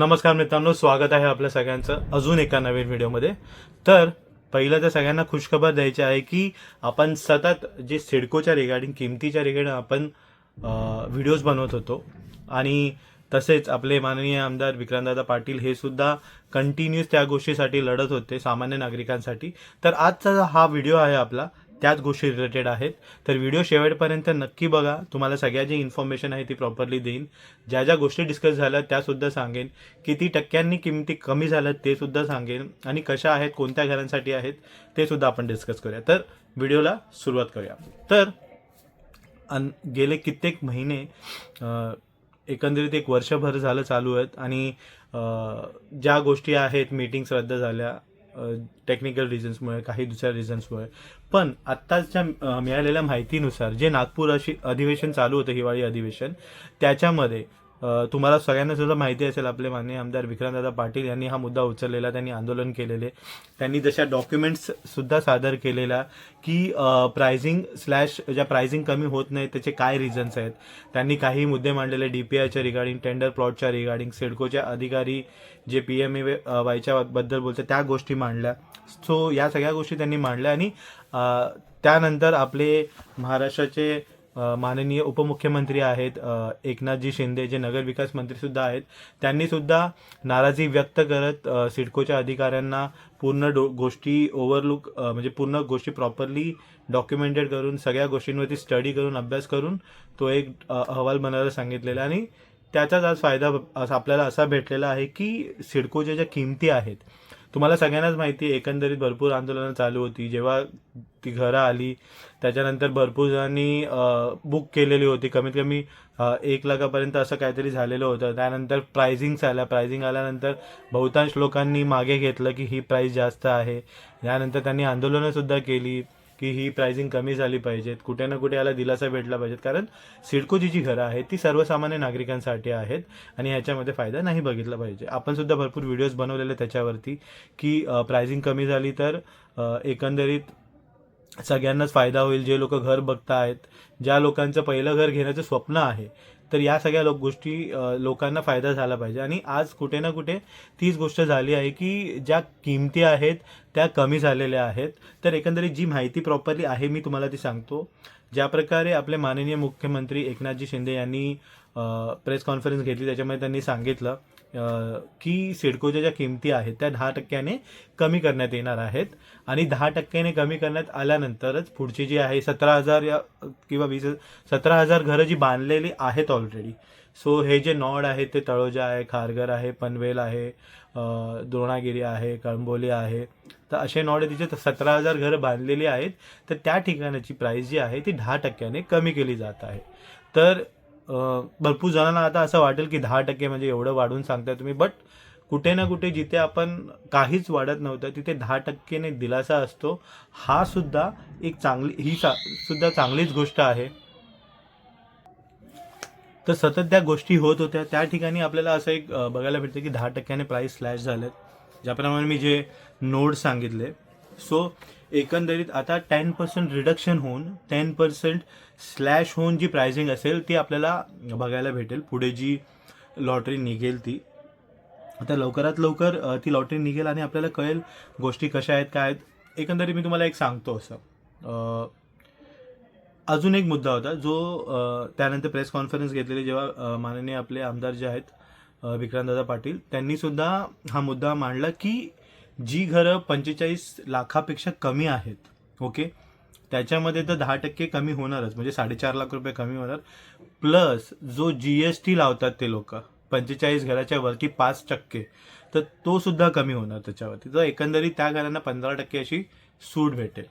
नमस्कार मित्रांनो स्वागत आहे आपल्या सगळ्यांचं अजून एका नवीन व्हिडिओमध्ये. तर पहिलं तर सगळ्यांना खुशखबर द्यायची आहे की आपण सतत जे सिडकोच्या रिगार्डिंग किमतीच्या रिगार्डिंग आपण व्हिडिओज बनवत होतो आणि तसेच आपले माननीय आमदार विक्रांतदादा पाटील हे सुद्धा कंटिन्यूस त्या गोष्टीसाठी लढत होते सामान्य नागरिकांसाठी. तर आजचा हा व्हिडिओ आहे आपला. त्याच गोष्टी रिलेटेड आहेत. तर व्हिडिओ शेवटपर्यंत नक्की बघा. तुम्हाला सगळ्या जी इन्फॉर्मेशन आहे ती प्रॉपरली देईन. ज्या ज्या गोष्टी डिस्कस झाल्या त्यासुद्धा सांगेन. किती टक्क्यांनी किमती कमी झाल्या ते सुद्धा सांगेन. आणि कशा आहेत कोणत्या घरांसाठी आहेत ते सुद्धा आपण डिस्कस करूया. तर व्हिडिओला सुरुवात करूया. तर अन गेले कित्येक महिने एकंदरीत एक वर्षभर झालं चालू आहेत. आणि ज्या गोष्टी आहेत मीटिंग्स रद्द झाल्या टेक्निकल रिझन्समुळे काही दुसऱ्या रिझन्समुळे पण आत्ताच्या मिळालेल्या माहितीनुसार जे नागपूर अशी अधिवेशन चालू होतं हिवाळी अधिवेशन त्याच्यामध्ये तुम्हाला सगळ्यांना सुद्धा माहिती असेल आपले माननीय आमदार विक्रांतदादा पाटील यांनी हा मुद्दा उचललेला त्यांनी आंदोलन केलेले. त्यांनी जशा डॉक्युमेंट्स सुद्धा सादर केलेला की प्रायझिंग स्लॅश ज्या प्रायझिंग कमी होत नाही त्याचे काय रिझन्स आहेत? त्यांनी काही मुद्दे मांडलेले डी पी आयच्या रिगार्डिंग टेंडर प्लॉटच्या रिगार्डिंग सिडकोच्या अधिकारी जे पी एम ए वायच्या बद्दल बोलतात त्या गोष्टी मांडल्या. सो या सगळ्या गोष्टी त्यांनी मांडल्या आणि त्यानंतर आपले महाराष्ट्राचे माननीय उपमुख्यमंत्री आहेत एकनाथजी शिंदे जे नगरविकास मंत्री सुद्धा आहेत त्यांनी सुद्धा नाराजी व्यक्त करत सिडकोच्या अधिकाऱ्यांना पूर्ण डो गोष्टी ओव्हरलुक म्हणजे पूर्ण गोष्टी प्रॉपरली डॉक्युमेंटेड करून सगळ्या गोष्टींवरती स्टडी करून अभ्यास करून तो एक अहवाल बनवायला सांगितलेला आणि त्याचाच आज फायदा असा आपल्याला असा भेटलेला आहे की सिडकोच्या ज्या किमती आहेत तुम्हाला सगळ्यांनाच माहिती आहे एकंदरीत भरपूर आंदोलनं चालू होती. जेव्हा ती घरं आली त्याच्यानंतर भरपूर जणांनी बुक केलेली होती. कमीत कमी एक लाखापर्यंत असं काहीतरी झालेलं होतं. त्यानंतर प्रायझिंग्स आल्या प्रायझिंग आल्यानंतर बहुतांश लोकांनी मागे घेतलं की ही प्राईस जास्त आहे. यानंतर त्यांनी आंदोलनंसुद्धा केली. की ही प्राइसिंग कमी झाली पाहिजेत. कुठे ना कुठे याला दिलासा भेटला पाहिजेत. कारण सिडकोची जी घरं आहेत ती सर्वसामान्य नागरिकांसाठी आहेत आणि ह्याच्यामध्ये फायदा नाही बघितला पाहिजे. आपण सुद्धा भरपूर व्हिडिओज बनवलेले त्याच्यावरती की प्राइसिंग कमी झाली तर एकंदरीत सगळ्यांनाच फायदा होईल. जे लोक घर बघतायत ज्या लोकांचं पहिलं घर घेण्याचं स्वप्न आहे तर या सगळ्या लोक गोष्टी लोकांना फायदा झाला पाहिजे. आणि आज कुठे ना कुठे तीच गोष्ट झाली आहे की ज्या किमती आहेत त्या कमी झालेल्या आहेत. तर एकंदरीत जी माहिती प्रॉपरली आहे मी तुम्हाला ती सांगतो. ज्या प्रकारे आपले माननीय मुख्यमंत्री एकनाथजी शिंदे यांनी प्रेस कॉन्फरन्स घेतली त्याच्यामध्ये त्यांनी सांगितलं की सिडकोच्या ज्या किमती आहेत त्या दहा टक्क्याने कमी करण्यात येणार आहेत. आणि दहा टक्क्याने कमी करण्यात आल्यानंतरच पुढची जी आहे सतरा हजार या किंवा वीस सतरा हजार घरं जी बांधलेली आहेत ऑलरेडी सो हे जे नॉड आहे ते तळोजा आहे खारघर आहे पनवेल आहे द्रोणागिरी आहे कळंबोली आहे. तर असे नॉड तिचे सतरा हजार घरं बांधलेली आहेत. तर त्या ठिकाणाची प्राईस जी आहे ती दहा टक्क्याने कमी केली जात आहे. तर भरपूर जणांना आता असं वाटेल की दहा टक्के म्हणजे एवढं वाढवून सांगताय तुम्ही बट कुठे ना कुठे जिथे आपण काहीच वाढत नव्हतं तिथे दहा टक्केने दिलासा असतो. हा सुद्धा एक चांगली ही सा सुद्धा चांगलीच गोष्ट आहे. तर सतत त्या गोष्टी होत होत्या. त्या ठिकाणी आपल्याला असं एक बघायला भेटतं की दहा टक्क्याने प्राईस स्लॅश झालेत. ज्याप्रमाणे मी जे नोड सांगितले सो एकंदरीत आता टेन पर्सेंट रिडक्शन होऊन टेन पर्सेंट स्लॅश होऊन जी प्रायझिंग असेल ती आपल्याला बघायला भेटेल. पुढे जी लॉटरी निघेल ती. आता लवकरात लवकर ती लॉटरी निघेल आणि आपल्याला कळेल गोष्टी कशा आहेत काय आहेत. एकंदरीत मी तुम्हाला एक सांगतो असं. अजून एक मुद्दा होता जो त्यानंतर प्रेस कॉन्फरन्स घेतलेली जेव्हा माननीय आपले आमदार जे आहेत विक्रांतदादा पाटील त्यांनीसुद्धा हा मुद्दा मांडला की जी घरं पंचेचाळीस लाखापेक्षा कमी आहेत ओके? त्याच्यामध्ये तर दहा टक्के कमी होणारच म्हणजे साडेचार लाख रुपये कमी होणार. प्लस जो जी एस टी लावतात ते लोक पंचेचाळीस घराच्या वरती पाच टक्के तर तो सुद्धा कमी होणार त्याच्यावरती. तर एकंदरीत त्या घरांना पंधरा टक्के अशी सूट भेटेल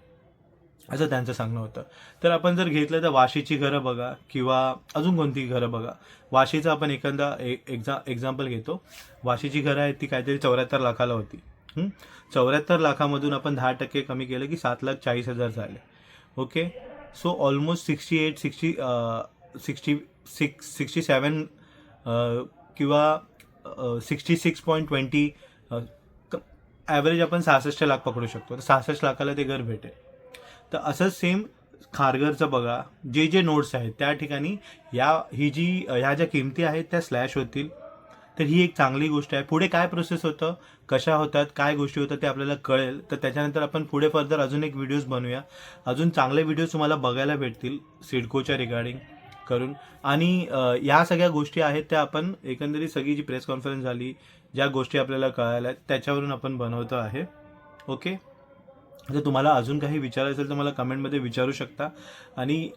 असं त्यांचं सांगणं होतं. तर आपण जर घेतलं तर वाशीची घरं बघा किंवा अजून कोणती घरं बघा. वाशीचं आपण एखादा एक्झा एक्झाम्पल घेतो. वाशीची घरं आहेत ती काहीतरी चौऱ्याहत्तर लाखाला होती. चौऱ्याहत्तर लाखामधून आपण दहा टक्के कमी केलं की सात लाख चाळीस हजार झाले. Okay? So almost sixty eight sixty sixty six sixty seven किंवा sixty six point twenty average आपण सहासष्ट लाख पकडू शकतो. तर सहासष्ट लाखाला ते घर भेटेल. तर असंच सेम खारघरचं बघा. जे जे नोट्स आहेत त्या ठिकाणी या ही जी ह्या ज्या किमती आहेत त्या स्लॅश होतील. तर ही एक चांगली गोष्ट आहे. पुढे काय प्रोसेस होतं? कशा होतात? काय गोष्टी होतात ते आपल्याला कळेल. तर त्याच्यानंतर आपण पुढे फर्दर अजून एक व्हिडिओज बनवूया. अजून चांगले व्हिडिओज तुम्हाला बघायला भेटतील सिडकोच्या रिगार्डिंग करून. आणि या सगळ्या गोष्टी आहेत त्या आपण एकंदरीत सगळी जी प्रेस कॉन्फरन्स झाली ज्या गोष्टी आपल्याला कळायला त्याच्यावरून आपण बनवतो आहे. ओके जर तुम्हाला अजून काही विचारायचं असेल तर मला कमेंटमध्ये विचारू शकता. आणि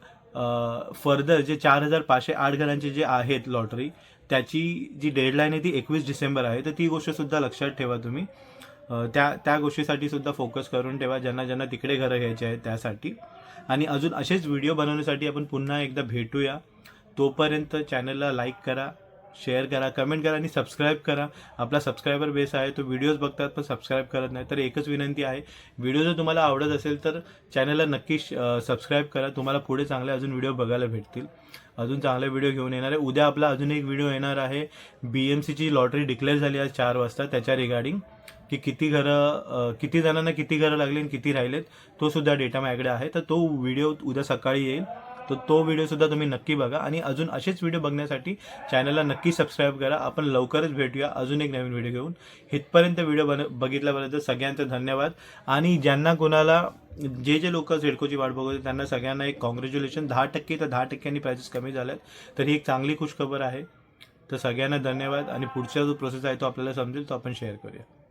फर्दर जे चार हजार पाचशे आठ घरांचे जे आहेत लॉटरी त्याची जी डेडलाईन आहे ती एकवीस डिसेंबर आहे तर ती गोष्टसुद्धा लक्षात ठेवा तुम्ही. त्या त्या गोष्टीसाठी सुद्धा फोकस करून ठेवा ज्यांना ज्यांना तिकडे घरं घ्यायचे आहेत त्यासाठी. आणि अजून असेच व्हिडिओ बनवण्यासाठी आपण पुन्हा एकदा भेटूया. तोपर्यंत चॅनलला लाईक करा. शेअर करा कमेंट करा आणि सबस्क्राईब करा. आपला सबस्क्रायबर बेस आहे तो व्हिडिओज बघतात पण सबस्क्राईब करत नाही. तर एकच विनंती आहे व्हिडिओ जर तुम्हाला आवडत असेल तर चॅनलला नक्की सबस्क्राईब करा. तुम्हाला पुढे चांगले अजून व्हिडिओ बघायला भेटतील. अजून चांगले व्हिडिओ घेऊन येणार आहे. उद्या आपला अजून एक व्हिडिओ येणार आहे. बी एम सीची लॉटरी डिक्लेअर झाली आज चार वाजता. त्याच्या रिगार्डिंग की किती घरं किती जणांना किती घरं लागली आणि किती राहिलेत तो सुद्धा डेटा माझ्याकडे आहे. तर तो व्हिडिओ उद्या सकाळी येईल. तर तो व्हिडिओ सुद्धा तुम्ही नक्की बघा. आणि अजून असेच व्हिडिओ बघण्यासाठी चॅनलला नक्की सबस्क्राईब करा. आपण लवकरच भेटूया. अजून एक नवीन व्हिडिओ घेऊन. इथपर्यंत व्हिडिओ बन बघितल्याबद्दल सगळ्यांचं धन्यवाद. आणि ज्यांना कोणाला जे जे लोक सिडकोची वाट बघत होते, त्यांना सगळ्यांना एक कॉंग्रॅच्युलेशन दहा टक्के तर दहा टक्क्यांनी प्राइसेस कमी झाल्यात. तर ही एक चांगली खुशखबर आहे. तर सगळ्यांना धन्यवाद. आणि पुढचा जो प्रोसेस आहे तो आपल्याला समजेल तो आपण शेअर करूया.